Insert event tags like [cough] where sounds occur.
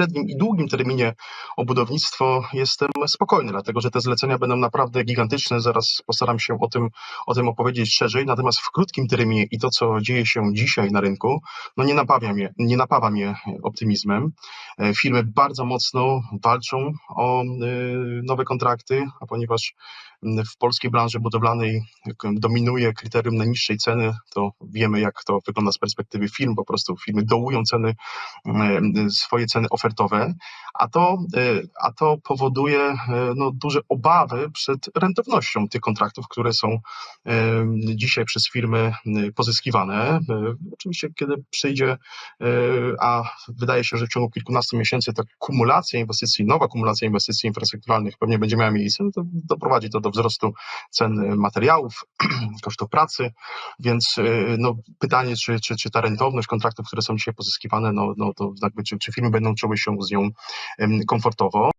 średnim i długim terminie o budownictwo jestem spokojny, dlatego że te zlecenia będą naprawdę gigantyczne. Zaraz postaram się o tym, o tym opowiedzieć szerzej. Natomiast w krótkim terminie i to, co dzieje się dzisiaj na rynku, no nie napawa mnie, nie napawa mnie optymizmem. E, Firmy bardzo mocno walczą o e, nowe kontrakty, a ponieważ m, w polskiej branży budowlanej k- dominuje kryterium najniższej ceny, to wiemy, jak to wygląda z perspektywy firm. Po prostu firmy dołują ceny, swoje ceny ofertowe, a to, a to powoduje e, no, duże obawy przed rentownością tych kontraktów, które są e, dzisiaj przez firmy pozyskiwane. Oczywiście, kiedy przyjdzie, a wydaje się, że w ciągu kilkunastu miesięcy ta kumulacja inwestycji, nowa kumulacja inwestycji infrastrukturalnych pewnie będzie miała miejsce, no to doprowadzi to do wzrostu cen materiałów, [clears throat] kosztów pracy, więc no, pytanie, czy, czy, czy ta rentowność kontraktów, które są dzisiaj pozyskiwane, no, no to jakby, czy, czy firmy będą czuły się z nią em, komfortowo.